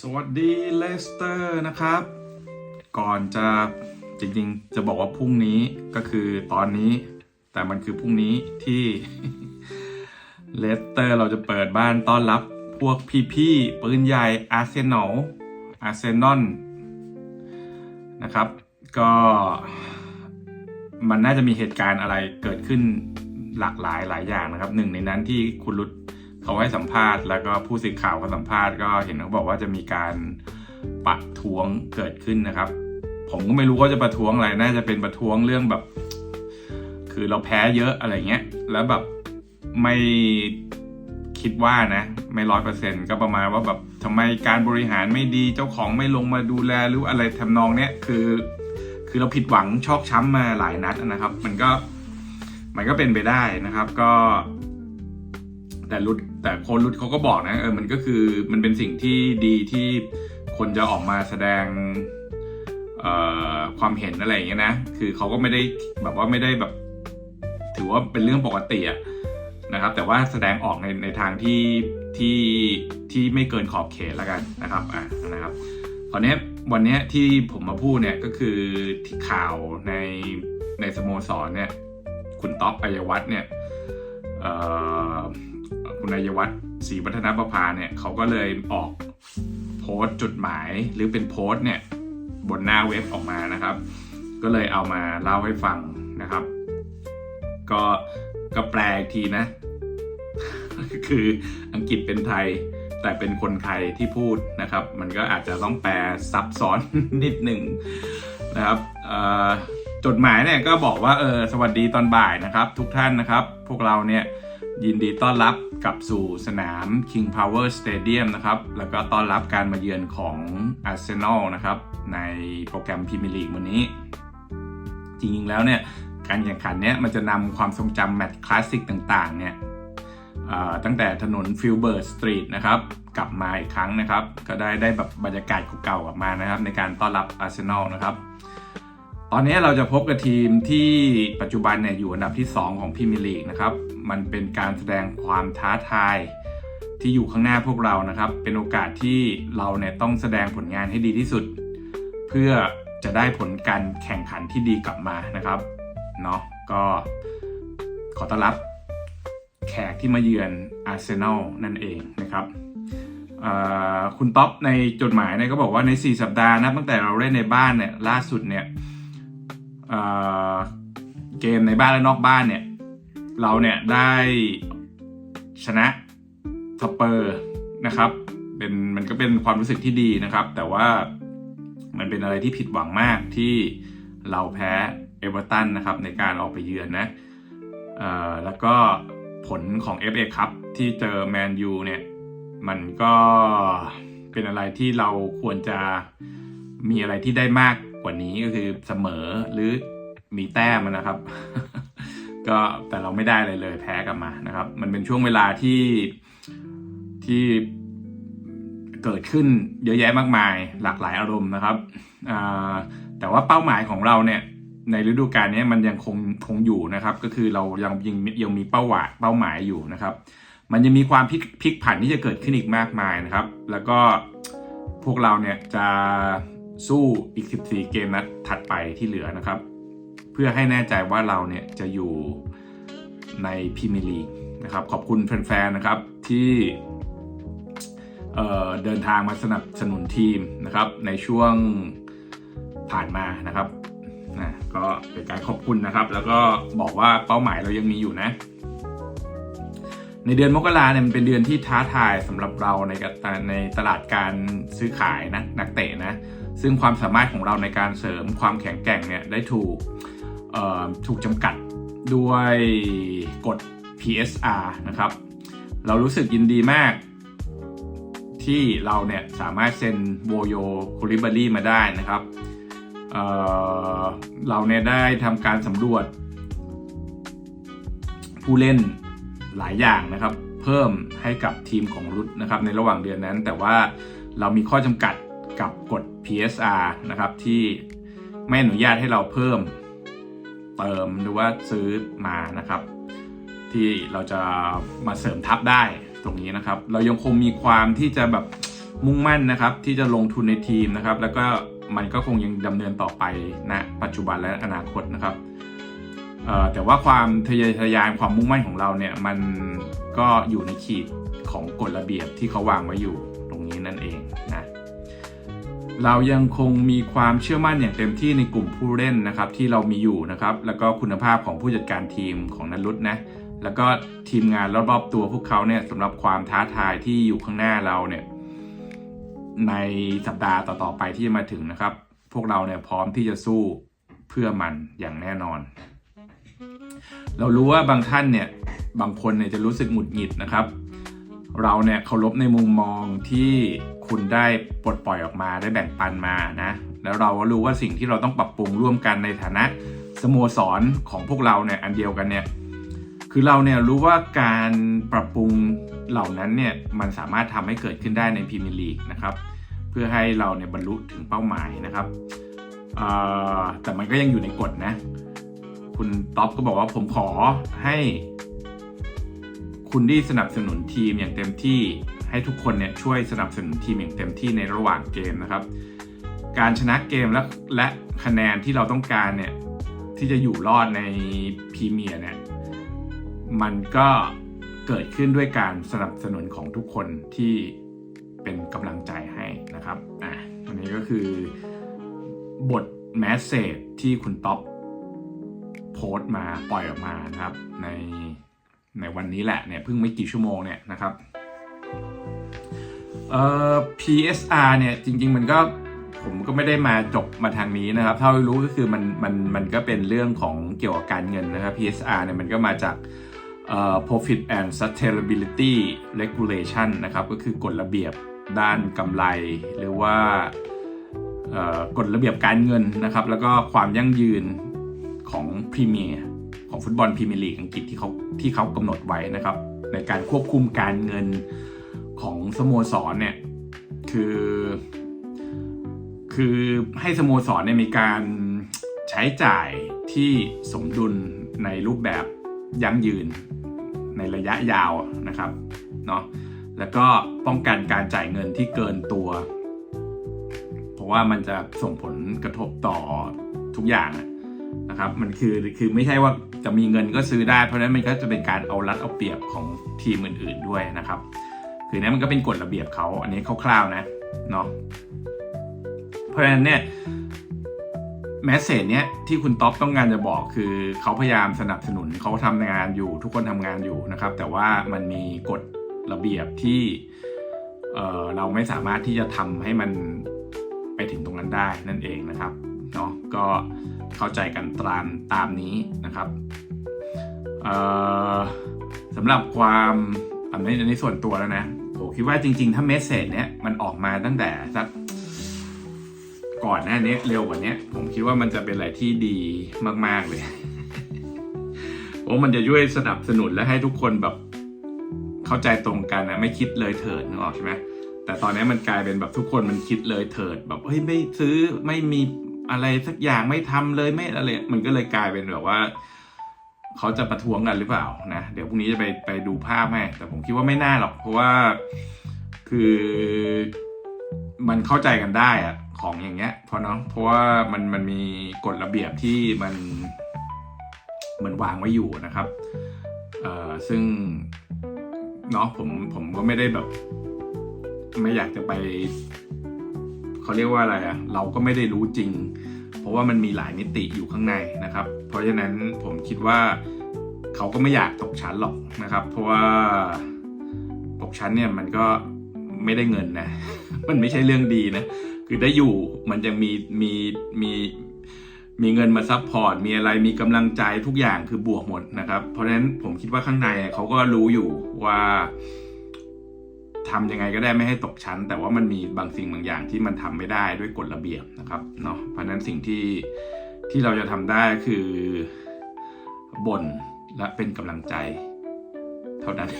สวัสดีเลสเตอร์นะครับ ก่อนจะจริงๆ จะบอกว่าพรุ่งนี้ก็คือตอนนี้ แต่มันคือพรุ่งนี้ที่เลสเตอร์เราจะเปิดบ้านต้อนรับพวกพี่ๆปืนใหญ่อาร์เซนอลอาร์เซนอลนะครับ ก็มันน่าจะมีเหตุการณ์อะไรเกิดขึ้นหลากหลายหลายอย่างนะครับ หนึ่งในนั้นที่คุณรุต เขาให้สัมภาษณ์แล้วก็ผู้สื่อข่าวเขาสัมภาษณ์ก็เห็นเขาบอกว่าจะมีการประท้วงเกิดขึ้นนะครับ ผมก็ไม่รู้ว่าจะประท้วงอะไรน่าจะเป็นประท้วงเรื่องแบบ คือเราแพ้เยอะอะไรเงี้ย แล้วแบบไม่คิดว่านะ ไม่ร้อยเปอร์เซ็นต์ก็ประมาณว่าแบบทำไมการบริหารไม่ดีเจ้าของไม่ลงมาดูแลหรืออะไรทำนองเนี้ยคือ คือเราผิดหวังชอกช้ำมาหลายนัดนะครับ มันก็มันก็เป็นไปได้นะครับ ก็ แต่รุดแต่โคนรุดเขาก็บอกนะเออมันก็คือมันเป็นสิ่งที่ดีที่คนจะออกมาแสดงความเห็นอะไรอย่างเงี้ยนะ คือเขาก็ไม่ได้แบบว่าไม่ได้แบบ ถือว่าเป็นเรื่องปกติอะนะครับ แต่ว่าแสดงออกในในทางที่ที่ที่ไม่เกินขอบเขตแล้วกันนะครับอะนะครับคราวนี้วันนี้ที่ผมมาพูดเนี่ยก็คือที่ข่าวในในสโมสรเนี่ย คุณต๊อปอัยวัฒน์เนี่ย คุณอัยวัฒน์ศรีวัฒนประภาเนี่ยเขาก็เลยออกโพสต์จดหมายหรือเป็นโพสต์เนี่ยบนหน้าเว็บออกมานะครับ ก็เลยเอามาเล่าให้ฟังนะครับ ก็ก็แปลอีกทีนะ คืออังกฤษเป็นไทยแต่เป็นคนไทยที่พูดนะครับ มันก็อาจจะต้องแปลซับซ้อนนิดหนึ่งนะครับจดหมายเนี่ยก็บอกว่าเออสวัสดีตอนบ่ายนะครับ ทุกท่านนะครับ พวกเราเนี่ย ยินดีต้อนรับกลับสู่สนาม King Power Stadium นะครับ แล้วก็ต้อนรับการมาเยือนของ Arsenal นะครับ ในโปรแกรมพรีเมียร์ลีกวันนี้ จริงๆแล้วเนี่ย การแข่งขันเนี้ยมันจะนำความทรงจำแมตช์คลาสสิกต่างๆ เนี่ยตั้งแต่ถนนฟิลเบิร์ตสตรีทนะครับ กลับมาอีกครั้งนะครับ ก็ได้ได้แบบบรรยากาศเก่าๆกลับมานะครับ ในการต้อนรับอาร์เซนอลนะครับ ตอนนี้เราจะพบกับทีมที่ปัจจุบันเนี่ยอยู่อันดับที่ 2 ของพรีเมียร์ลีกนะครับ มันเป็นการแสดงความท้าทาย ที่อยู่ข้างหน้าพวกเรานะครับ เป็นโอกาสที่เราเนี่ยต้องแสดงผลงานให้ดีที่สุด เพื่อจะได้ผลการแข่งขันที่ดีกลับมานะครับเนาะก็ขอต้อนรับแขกที่มาเยือนอาร์เซนอลนั่นเองนะครับคุณท็อปในจดหมายเนี่ยก็บอกว่าใน 4 สัปดาห์นะตั้งแต่เราเล่นในบ้านเนี่ยล่าสุดเนี่ยเเกมในบ้านและนอกบ้านเนี่ย เราเนี่ยได้ชนะสเปอร์นะครับ เป็นมันก็เป็นความรู้สึกที่ดีนะครับ แต่ว่ามันเป็นอะไรที่ผิดหวังมากที่เราแพ้เอเวอร์ตันนะครับในการออกไปเยือนนะแล้วก็ผลของ FA ครับที่เจอแมนยูเนี่ยมันก็เป็นอะไรที่เราควรจะมีอะไรที่ได้มากกว่านี้ก็คือเสมอหรือมีแต้มนะครับ ก็แต่เราไม่ได้อะไรเลยแพ้กลับมานะครับ มันเป็นช่วงเวลาที่ที่เกิดขึ้นเยอะแยะมากมายหลากหลายอารมณ์นะครับแต่ว่าเป้าหมายของเราเนี่ยในฤดูกาลนี้มันยังคงคงอยู่นะครับ ก็คือเรายังยังยังมีเป้าหมายเป้าหมายอยู่นะครับ มันยังมีความพลิกพลิกผันที่จะเกิดขึ้นอีกมากมายนะครับ แล้วก็พวกเราเนี่ยจะสู้อีก 14 เกมนัดถัดไปที่เหลือนะครับ พื่อให้แน่ใจว่าเราเนี่ยจะอยู่ในพรีเมียร์ลีกนะครับขอบคุณแฟนๆนะครับที่เเดินทางมาสนับสนุนทีมนะครับในช่วงผ่านมานะครับนะก็เป็นการขอบคุณนะครับ แล้วก็บอกว่าเป้าหมายเรายังมีอยู่นะ ในเดือนมกราเนี่ยมันเป็นเดือนที่ท้าทายสำหรับเราในกตในตลาดการซื้อขายนะนักเตะนะซึ่งความสามารถของเราในการเสริมความแข็งแกร่งเนี่ยได้ถูก ถูกจำกัดด้วยกฎ PSR นะครับ เรารู้สึกยินดีมาก ที่เราเนี่ยสามารถเซ็นโวโยคูลิบารีมาได้นะครับเเราเนี่ยได้ทำการสำรวจ ผู้เล่นหลายอย่างนะครับ เพิ่มให้กับทีมของรุดนะครับในระหว่างเดือนนั้น แต่ว่าเรามีข้อจำกัดกับกฎ PSR นะครับที่ไม่อนุญาตให้เราเพิ่ม เติมหรือว่าซื้อมานะครับ ที่เราจะมาเสริมทัพได้ตรงนี้นะครับ เรายังคงมีความที่จะแบบมุ่งมั่นนะครับ ที่จะลงทุนในทีมนะครับ แล้วก็มันก็คงยังดำเนินต่อไปณปัจจุบันและอนาคตนะครับแต่ว่าความทะเยอทะยานความมุ่งมั่นของเราเนี่ยมันก็อยู่ในขีดของกฎระเบียบที่เขาวางไว้อยู่ เรายังคงมีความเชื่อมั่นอย่างเต็มที่ในกลุ่มผู้เล่นนะครับที่เรามีอยู่นะครับแล้วก็คุณภาพของผู้จัดการทีมของนันรุตนะแล้วก็ทีมงานรอบๆตัวพวกเขาเนี่ยสำหรับความท้าทายที่อยู่ข้างหน้าเราเนี่ยในสัปดาห์ต่อๆไปที่จะมาถึงนะครับ พวกเราเนี่ยพร้อมที่จะสู้เพื่อมันอย่างแน่นอน เรารู้ว่าบางท่านเนี่ยบางคนเนี่ยจะรู้สึกหงุดหงิดนะครับ เราเนี่ยเคารพในมุมมองที่ คุณได้ปลดปล่อยออกมาได้แบ่งปันมานะแล้วเราก็รู้ว่าสิ่งที่เราต้องปรับปรุงร่วมกันในฐานะสโมสรของพวกเราเนี่ยอันเดียวกันเนี่ยคือเราเนี่ยรู้ว่าการปรับปรุงเหล่านั้นเนี่ยมันสามารถทำให้เกิดขึ้นได้ในพรีเมียร์ลีกนะครับเพื่อให้เราเนี่ยบรรลุถึงเป้าหมายนะครับแต่มันก็ยังอยู่ในกฎนะ คุณท็อปก็บอกว่าผมขอให้ คุณได้สนับสนุนทีมอย่างเต็มที่ ให้ทุกคนเนี่ยช่วยสนับสนุนทีมอย่างเต็มที่ในระหว่างเกมนะครับ การชนะเกมและและคะแนนที่เราต้องการเนี่ยที่จะอยู่รอดในพรีเมียร์เนี่ยมันก็เกิดขึ้นด้วยการสนับสนุนของทุกคนที่เป็นกำลังใจให้นะครับอะอันนี้ก็คือบทแมสเซจที่คุณท็อปโพสต์มาปล่อยออกมานะครับในในวันนี้แหละเนี่ยเพิ่งไม่กี่ชั่วโมงเนี่ยนะครับ เอ่อ PSR เนี่ยจริง ๆ มันก็ผมก็ไม่ได้มาจบมาทางนี้นะครับ เท่าที่รู้ก็คือมันมันมันก็เป็นเรื่องของเกี่ยวกับการเงินนะครับ PSR เนี่ยมันก็มาจากเอ่อ Profit and Sustainability Regulation นะครับ ก็คือกฎระเบียบด้านกำไร หรือว่ากฎระเบียบการเงินนะครับ แล้วก็ความยั่งยืนของพรีเมียร์ของฟุตบอลพรีเมียร์ลีกอังกฤษที่เขาที่เขากำหนดไว้นะครับ ในการควบคุมการเงิน ของสโมสรเนี่ยคือ คือให้สโมสรเนี่ยมีการใช้จ่ายที่สมดุลในรูปแบบยั่งยืนในระยะยาวนะครับเนาะแล้วก็ป้องกันการจ่ายเงินที่เกินตัว เพราะว่ามันจะส่งผลกระทบต่อทุกอย่างนะครับ มันคือคือไม่ใช่ว่าจะมีเงินก็ซื้อได้ เพราะฉะนั้นมันก็จะเป็นการเอารัดเอาเปรียบของทีมอื่นๆด้วยนะครับ คือนั้นมันก็เป็นกฎระเบียบเขาอันนี้คร่าวๆนะเนาะเพราะฉะนั้นเนี่ยแมสเซจเนี้ยที่คุณท็อปต้องการจะบอกคือเขาพยายามสนับสนุนเขาทำงานอยู่ทุกคนทำงานอยู่นะครับ แต่ว่ามันมีกฎระเบียบที่เอ่อเราไม่สามารถที่จะทำให้มันไปถึงตรงนั้นได้นั่นเองนะครับเนาะก็เข้าใจกันตามตามนี้นะครับเอ่อสำหรับความ อันนี้อันส่วนตัวแล้วนะผมคิดว่าจริง ๆ ถ้าเมสเซจเนี้ยมันออกมาตั้งแต่สักก่อนหน้านี้เร็วกว่านี้ผมคิดว่ามันจะเป็นอะไรที่ดีมาก ๆเลยเพราะมันจะช่วยสนับสนุนและให้ทุกคนแบบเข้าใจตรงกันนะไม่คิดเลยเถิดนึกออกใช่ไหมแต่ตอนนี้มันกลายเป็นแบบทุกคนมันคิดเลยเถิด แบบเฮ้ยไม่ซื้อไม่มีอะไรสักอย่างไม่ทำเลยไม่อะไรมันก็เลยกลายเป็นแบบว่า เขาจะประท้วงกันหรือเปล่านะเดี๋ยวพรุ่งนี้จะไปไปดูภาพให้แต่ผมคิดว่าไม่น่าหรอก เพราะว่าคือมันเข้าใจกันได้อะของอย่างเงี้ยเพราะเนาะเพราะว่ามันมันมีกฎระเบียบที่มันมันวางไว้อยู่นะครับเอ่อซึ่งเนาะผมผมก็ไม่ได้แบบ ไม่อยากจะไปเขาเรียกว่าอะไรอะ่ะเราก็ไม่ได้รู้จริง เพราะว่ามันมีหลายมิติอยู่ข้างในนะครับ เพราะฉะนั้นผมคิดว่าเขาก็ไม่อยากตกชั้นหรอกนะครับ เพราะว่าตกชั้นเนี่ยมันก็ไม่ได้เงินนะ มันไม่ใช่เรื่องดีนะ คือได้อยู่มันยังมีมีมีมีเงินมาซัพพอร์ต มีอะไร มีกำลังใจทุกอย่างคือบวกหมดนะครับ เพราะฉะนั้นผมคิดว่าข้างในเขาก็รู้อยู่ว่า ทำยังไงก็ได้ไม่ให้ตกชั้น แต่ว่ามันมีบางสิ่งบางอย่างที่มันทำไม่ได้ด้วยกฎระเบียบนะครับเนาะเพราะฉะนั้นสิ่งที่ที่เราจะทำได้คือบ่นและเป็นกำลังใจ เท่านั้น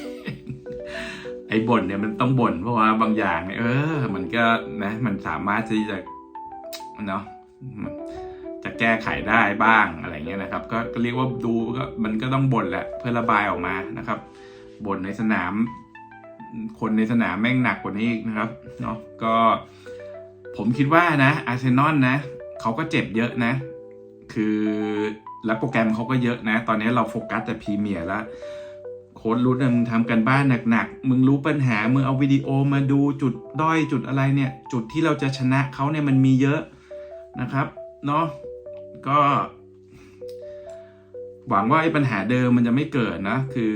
ไอ้บ่นเนี่ยมันต้องบ่นเพราะว่าบางอย่างเนี่ยเออ มันก็นะมันสามารถที่จะเนาะจะแก้ไขได้บ้างอะไรเงี้ยนะครับ ก็ก็เรียกว่าดูก็มันก็ต้องบ่นแหละเพื่อระบายออกมานะครับบ่นในสนาม คนในสนามแม่งหนักกว่านี้อีกนะครับเนาะก็ผมคิดว่านะอาร์เซนอลนะเขาก็เจ็บเยอะนะ คือแล้วโปรแกรมเขาก็เยอะนะ ตอนนี้เราโฟกัสแต่พรีเมียร์แล้วโค้ดรู้นะมึงทำกันบ้านหนักๆ มึงรู้ปัญหา มึงเอาวิดีโอมาดูจุดด้อยจุดอะไรเนี่ย จุดที่เราจะชนะเขาเนี่ยมันมีเยอะนะครับเนาะก็ หวังว่าไอ้ปัญหาเดิมมันจะไม่เกิดนะ คือ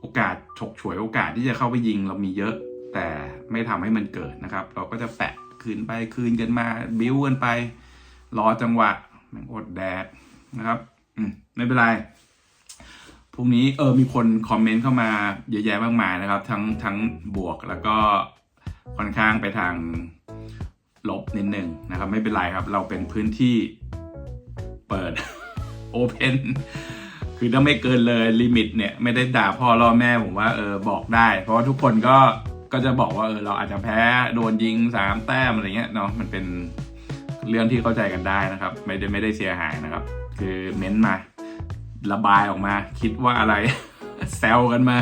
โอกาสฉกฉวยโอกาสที่จะเข้าไปยิงเรามีเยอะ แต่ไม่ทำให้มันเกิดนะครับ เราก็จะแปะคืนไปคืนกันมาบิ้วกันไป รอจังหวะม่งอดแดดนะครับอืไม่เป็นไรพรุ่งนี้เออมีคนคอมเมนต์เข้ามาเยอะแยะมากมายนะครับ ทั้งทั้งบวกแล้วก็ค่อนข้างไปทางลบนิดนึงนะครับ ไม่เป็นไรครับ เราเป็นพื้นที่เปิดโอเพน คือถ้าไม่เกินเลยลิมิตเนี่ยไม่ได้ด่าพ่อล่อแม่ผมว่าเออบอกได้ เพราะว่าทุกคนก็ก็จะบอกว่าเออเราอาจจะแพ้โดนยิงสามแต้มอะไรเงี้ยเนาะมันเป็นเรื่องที่เข้าใจกันได้นะครับ ไม่ได้ไม่ได้เสียหายนะครับ คือเม้นต์มาระบายออกมา คิดว่าอะไรแซวกันมา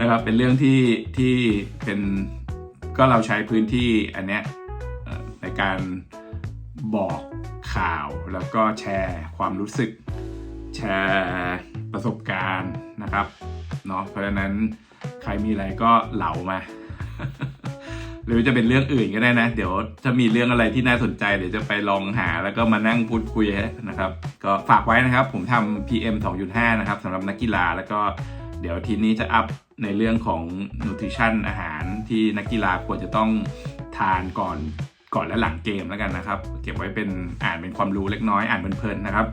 นะครับเป็นเรื่องที่ที่เป็นก็เราใช้พื้นที่อันเนี้ยในการบอกข่าวแล้วก็แชร์ความรู้สึก แชร์ประสบการณ์นะครับเนาะเพราะฉะนั้นใครมีอะไรก็เหล่ามา หรือจะเป็นเรื่องอื่นก็ได้นะ เดี๋ยวถ้ามีเรื่องอะไรที่น่าสนใจเดี๋ยวจะไปลองหาแล้วก็มานั่งพูดคุยนะครับ ก็ฝากไว้นะครับ ผมทำ PM 2.5 นะครับสำหรับนักกีฬาแล้วก็เดี๋ยวทีนี้จะอัพในเรื่องของ nutrition อาหารที่นักกีฬาควรจะต้องทานก่อนก่อนและหลังเกมแล้วกันนะครับ เก็บไว้เป็นอ่านเป็นความรู้เล็กน้อยอ่านเพลินๆนะครับ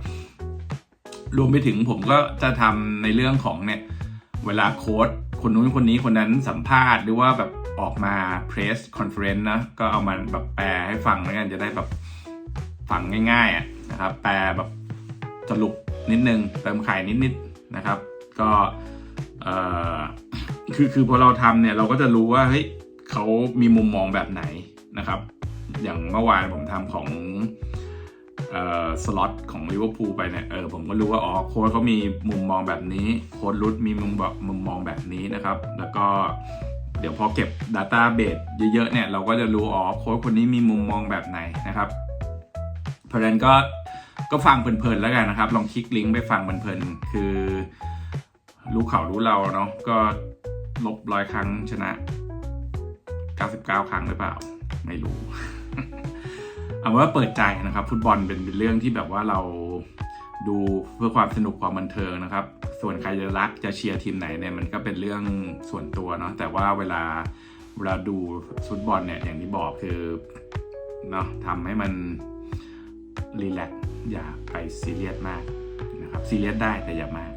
รวมไปถึงผมก็จะทำในเรื่องของเนี่ยเวลาโค้ดคนนู้นคนนี้คนนั้นสัมภาษณ์หรือว่าแบบออกมา press conference นะก็เอามาแบบแปลให้ฟังแล้วกันจะได้แบบฟังง่ายๆอะนะครับแปลแบบสรุปนิดนึงเติมไข่นิดๆนะครับ ก็เออคือคือพอเราทำเนี่ยเราก็จะรู้ว่าเฮ้ยเขามีมุมมองแบบไหนนะครับ อย่างเมื่อวานผมทำของ สล็อตของลิเวอร์พูลไปเนี่ยเออผมก็รู้ว่าอ๋อโค้ชเขามีมุมมองแบบนี้โค้ชรุดมีมุมแบบมุมมองแบบนี้นะครับ แล้วก็เดี๋ยวพอเก็บ Data b a s e เยอะๆเนี่ยเราก็จะรู้อ๋อโค้ชคนนี้มีมุมมองแบบไหนนะครับ เพราะฉะนั้นก็ก็ฟังเพลินๆแล้วกันนะครับ ลองคลิกลิงก์ไปฟังเพลินๆคือ รู้เขารู้เราเนาะก็ลบร้อยครั้งชนะ 99 ครั้งหรือเปล่า ไม่รู้ เอาเป็นว่าเปิดใจนะครับ ฟุตบอลเป็นเรื่องที่แบบว่าเราดูเพื่อความสนุกความบันเทิงนะครับ ส่วนใครจะรักจะเชียร์ทีมไหนเนี่ยมันก็เป็นเรื่องส่วนตัวเนาะแต่ว่าเวลาเวลาดูฟุตบอลเนี่ยอย่างที่บอกคือเนาะทำให้มันรีแลกซ์อย่าไปซีเรียสมากนะครับซีเรียสได้แต่อย่ามาก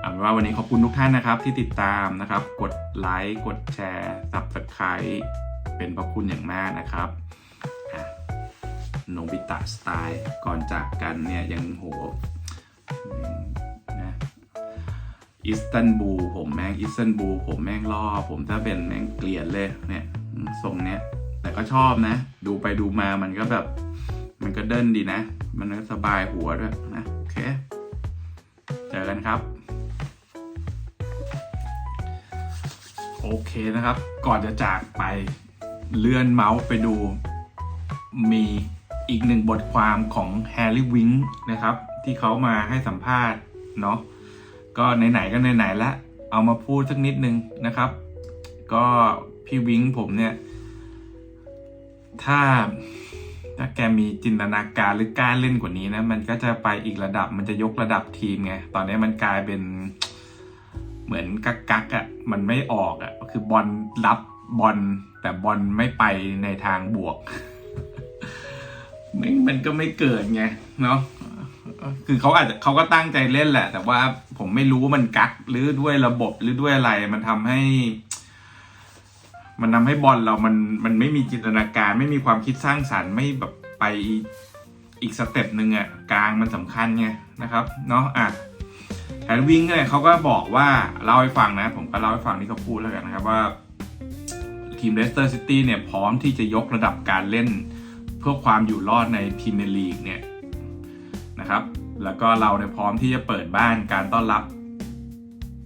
เอาเป็นว่าวันนี้ขอบคุณทุกท่านนะครับที่ติดตามนะครับ กดไลค์กดแชร์ subscribe เป็นพระคุณอย่างมากนะครับ โนบิตะสไตล์ก่อนจากกันเนี่ยยังโหนะอิสตันบูลผมแม่งอิสตันบูลผมแม่งล่อผมถ้าเป็นแม่งเกลียดเลยเนี่ยทรงเนี้ยแต่ก็ชอบนะ ดูไปดูมามันก็แบบ มันก็เดินดีนะ มันก็สบายหัวด้วยนะ โอเค เจอกันครับ โอเคนะครับ ก่อนจะจากไปเลื่อนเมาส์ไปดูมี อีกหนึ่งบทความของแฮร์รี่วิงนะครับ ที่เขามาให้สัมภาษณ์เนาะก็ไหนๆก็ไหนๆละเอามาพูดสักนิดนึงนะครับ ก็พี่วิงผมเนี่ย ถ้าถ้าแกมีจินตนาการหรือกล้าเล่นกว่านี้นะ มันก็จะไปอีกระดับมันจะยกระดับทีมไง ตอนนี้มันกลายเป็นเหมือนกักกักอะ่ะมันไม่ออกอะ่ะคือบอลรับบอลแต่บอลไม่ไปในทางบวก มันมันก็ไม่เกิดไงเนาะคือเขาอาจจะเขาก็ตั้งใจเล่นแหละ แต่ว่าผมไม่รู้ว่ามันกักหรือด้วยระบบหรือด้วยอะไร มันทำให้ มันทำให้บอลเรามันมันไม่มีจินตนาการ ไม่มีความคิดสร้างสรรค์ไม่แบบไปอีกสเต็ปหนึ่งอะกลางมันสำคัญไงนะครับเนาะอะแฮนวิงเนี่ยเขาก็บอกว่าเล่าให้ฟังนะ ผมก็เล่าให้ฟังที่เขาพูดแล้วกันนะครับว่าทีมเลสเตอร์ซิตี้เนี่ยพร้อมที่จะยกระดับการเล่น พื่อความอยู่รอดในพรีเมียร์ลีกเนี่ยนะครับ แล้วก็เราเนี่ยพร้อมที่จะเปิดบ้านการต้อนรับ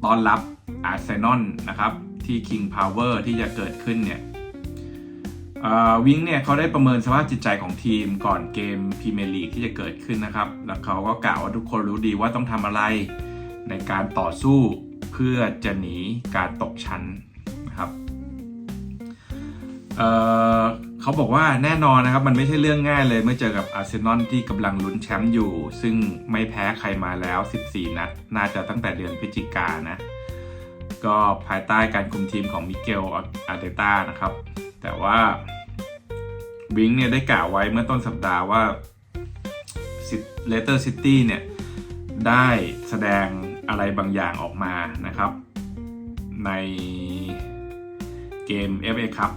ต้อนรับอาร์เซนอลนะครับ ที่ King Power ที่จะเกิดขึ้นเนี่ยวิงเนี่ยเขาได้ประเมินสภาพจิตใจของทีมก่อนเกมพรีเมียร์ลีกที่จะเกิดขึ้นนะครับ แล้วเขาก็กล่าวว่าทุกคนรู้ดีว่าต้องทำอะไรในการต่อสู้เพื่อจะหนีการตกชั้นนะครับ เขาบอกว่าแน่นอนนะครับ มันไม่ใช่เรื่องง่ายเลยเมื่อเจอกับอาร์เซนอลที่กำลังลุ้นแชมป์อยู่ ซึ่งไม่แพ้ใครมาแล้ว 14 นัด น่าจะตั้งแต่เดือนพฤศจิกานนะ ก็ภายใต้การคุมทีมของมิเกลอาร์เตต้านะครับ แต่ว่าวิงเนี่ยได้กล่าวไว้เมื่อต้นสัปดาห์ว่าเลเตอร์ซิตี้เนี่ย ได้แสดงอะไรบางอย่างออกมานะครับ ในเกม FA Cup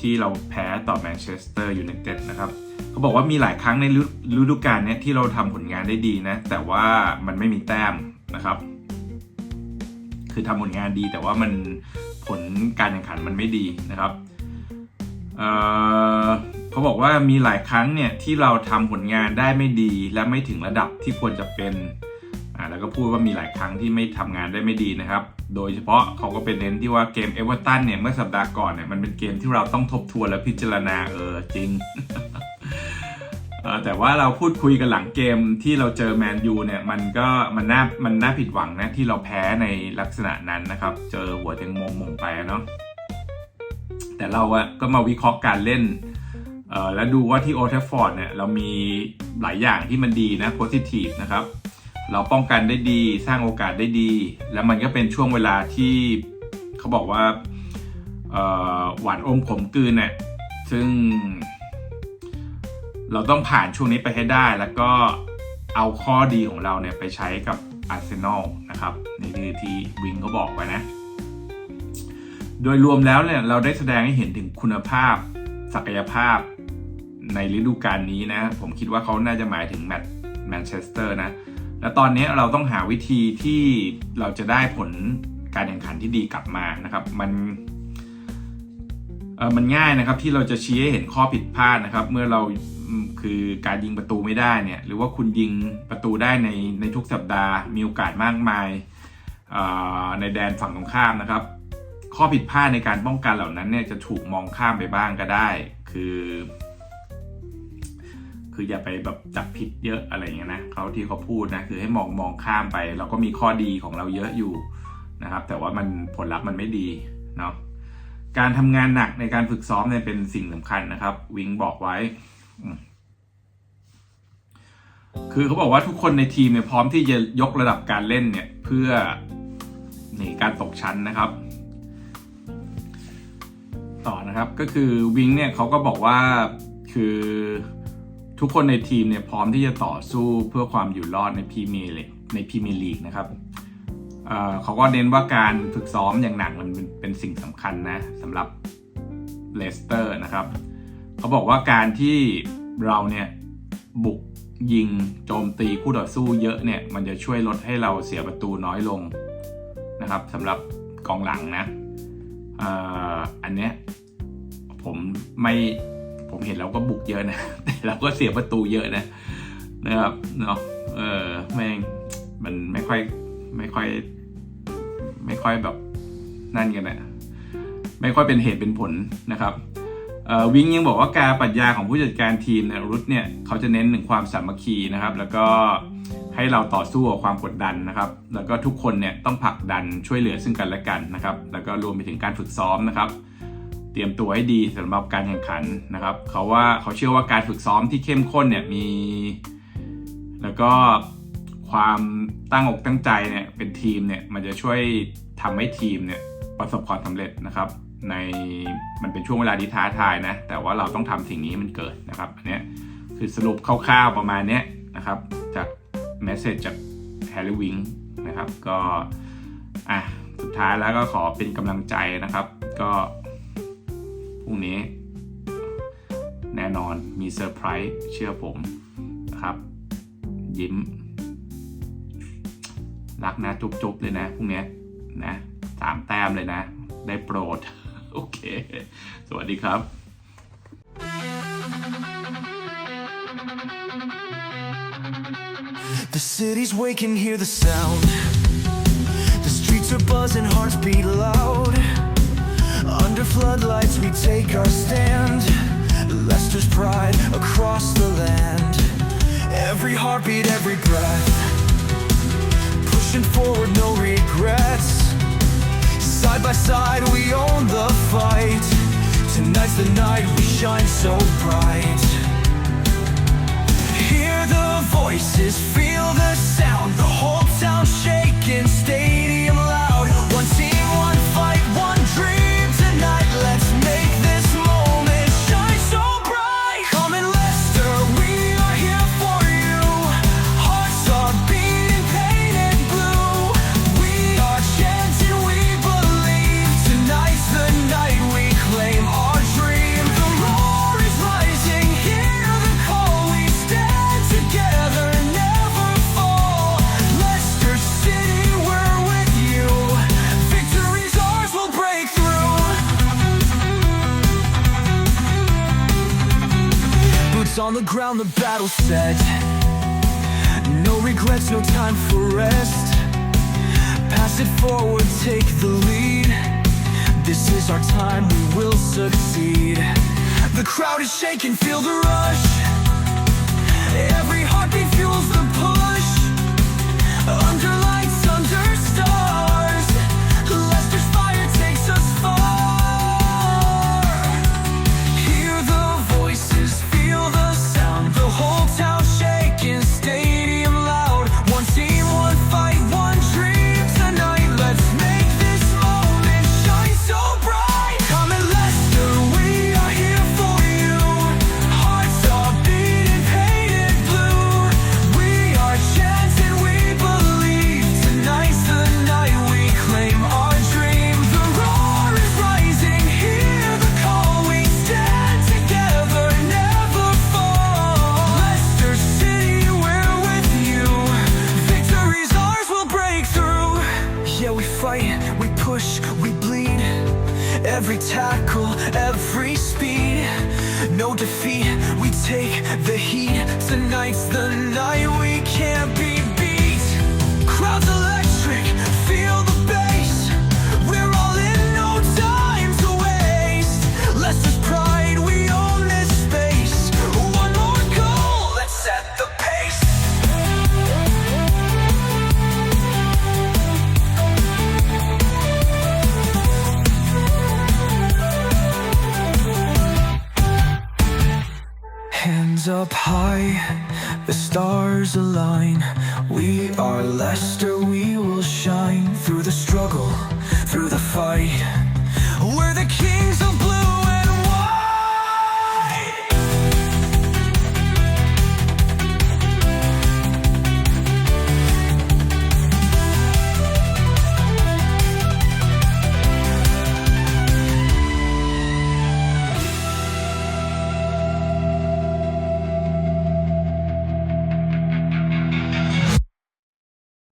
ที่เราแพ้ต่อแมนเชสเตอร์ยูไนเต็ดนะครับเขาบอกว่ามีหลายครั้งในฤดูกาลนี้ที่เราทำผลงานได้ดีนะ แต่ว่ามันไม่มีแต้มนะครับ คือทำผลงานดีแต่ว่ามันผลการแข่งขันมันไม่ดีนะครับเเขาบอกว่ามีหลายครั้งเนี่ยที่เราทำผลงานได้ไม่ดี และไม่ถึงระดับที่ควรจะเป็น แล้วก็พูดว่ามีหลายครั้งที่ไม่ทำงานได้ไม่ดีนะครับ โดยเฉพาะเขาก็เป็นเน้นที่ว่าเกมเอเวอร์ตันเนี่ยเมื่อสัปดาห์ก่อนเนี่ยมันเป็นเกมที่เราต้องทบทวนและพิจารณาเออจริงแต่ว่าเราพูดคุยกันหลังเกมที่เราเจอแมนยูเนี่ยมันก็มันน่ามันน่าผิดหวังนะที่เราแพ้ในลักษณะนั้นนะครับ เจอหัวเต็งมงมงไปเนาะแต่เราอะก็มาวิเคราะห์การเล่นแล้วดูว่าที่โอเทฟฟอร์ดเนี่ยเรามีหลายอย่างที่มันดีนะโพซิทีฟนะครับ เราป้องกันได้ดี สร้างโอกาสได้ดี แล้วมันก็เป็นช่วงเวลาที่เขาบอกว่าหวานอมขมกืนเนี่ยซึ่ง เราต้องผ่านช่วงนี้ไปให้ได้ แล้วก็เอาข้อดีของเราเนี่ยไปใช้กับอาร์เซนอลนะครับนี่คือที่วิงเขาบอกไว้นะ โดยรวมแล้วเนี่ยเราได้แสดงให้เห็นถึงคุณภาพศักยภาพในฤดูกาลนี้นะ ผมคิดว่าเขาน่าจะหมายถึงแมตช์แมนเชสเตอร์นะ และตอนนี้เราต้องหาวิธีที่เราจะได้ผลการแข่งขันที่ดีกลับมานะครับ มันเออมันง่ายนะครับที่เราจะชี้ให้เห็นข้อผิดพลาดนะครับ เมื่อเราคือการยิงประตูไม่ได้เนี่ยหรือว่าคุณยิงประตูได้ในในทุกสัปดาห์ มีโอกาสมากมายในแดนฝั่งตรงข้ามนะครับ ข้อผิดพลาดในการป้องกันเหล่านั้นเนี่ยจะถูกมองข้ามไปบ้างก็ได้ คือ คืออย่าไปแบบจับผิดเยอะอะไรเงี้ยนะเขาที่เขาพูดนะคือให้มองมองข้ามไป เราก็มีข้อดีของเราเยอะอยู่นะครับ แต่ว่ามันผลลัพธ์มันไม่ดีเนาะการทำงานหนักในการฝึกซ้อมเนี่ยเป็นสิ่งสำคัญนะครับ วิงบอกไว้ คือเขาบอกว่าทุกคนในทีมเนี่ยพร้อมที่จะยกระดับการเล่นเนี่ยเพื่อหนีการตกชั้นนะครับ ต่อนะครับก็คือวิงเนี่ยเขาก็บอกว่าคือ ทุกคนในทีมเนี่ยพร้อมที่จะต่อสู้เพื่อความอยู่รอดในพรีเมียร์ลีกในพรีเมียร์ลีกนะครับเขาก็เน้นว่าการฝึกซ้อมอย่างหนักมันเป็นสิ่งสำคัญนะสำหรับเลสเตอร์นะครับ เขาบอกว่าการที่เราเนี่ยบุกยิงโจมตีคู่ต่อสู้เยอะเนี่ยมันจะช่วยลดให้เราเสียประตูน้อยลงนะครับสำหรับกองหลังนะอันเนี้ยผมไม่ ผมเห็นเราก็บุกเยอะนะแต่เราก็เสียประตูเยอะนะนะครับเนาะเออแม่งมันไม่ค่อยไม่ค่อย ไม่ค่อยแบบนั่นกันนะไม่ค่อยเป็นเหตุเป็นผลนะครับวิงยังบอกว่าการปรัชญาของผู้จัดการทีมนี่ยรุดเนี่ยเขาจะเน้นถึงความสามัคคีนะครับ แล้วก็ให้เราต่อสู้กับความกดดันนะครับ แล้วก็ทุกคนเนี่ยต้องผลักดันช่วยเหลือซึ่งกันและกันนะครับ แล้วก็รวมไปถึงการฝึกซ้อมนะครับ รียมตัวให้ดีสำหรับการแข่งขันนะครับเขาว่าเขาเชื่อว่าการฝึกซ้อมที่เข้มข้นเนี่ยมี แล้วก็ความตั้งอกตั้งใจเนี่ยเป็นทีมเนี่ยมันจะช่วยทำให้ทีมเนี่ยประสบความสำเร็จนะครับ ในมันเป็นช่วงเวลาที่ท้าทายนะแต่ว่าเราต้องทำสิ่งนี้มันเกิดนะครับอันนี้คือสรุปคร่าวๆประมาณนี้นะครับจากเมสเซจจากแฮร์รี่วิงนะครับก็อะสุดท้ายแล้วก็ขอเป็นกำลังใจนะครับ ก็ พรุ่งนี้ แน่นอนมีเซอร์ไพรส์เชื่อผมนะครับ ยิ้ม รักนะจุ๊บๆเลยนะพรุ่งนี้นะสามแต้มเลยนะ ได้โปรด โอเค สวัสดีครับ The city's waking, hear the sound. The streets are buzzing, hearts beat loud. Under floodlights we take our stand. Lester's pride across the land. Every heartbeat, every breath. Pushing forward, no regrets. Side by side we own the fight. Tonight's the night we shine so bright. Hear the voices, feel the sound. The whole town shaking, stadium set No regrets, no time for rest. Pass it forward, take the lead. This is our time, we will succeed. The crowd is shaking, feel the rush. Every heartbeat fuels the push. Underline up high, the stars align. We are Leicester, we will shine through the struggle, through the fight. We're the kings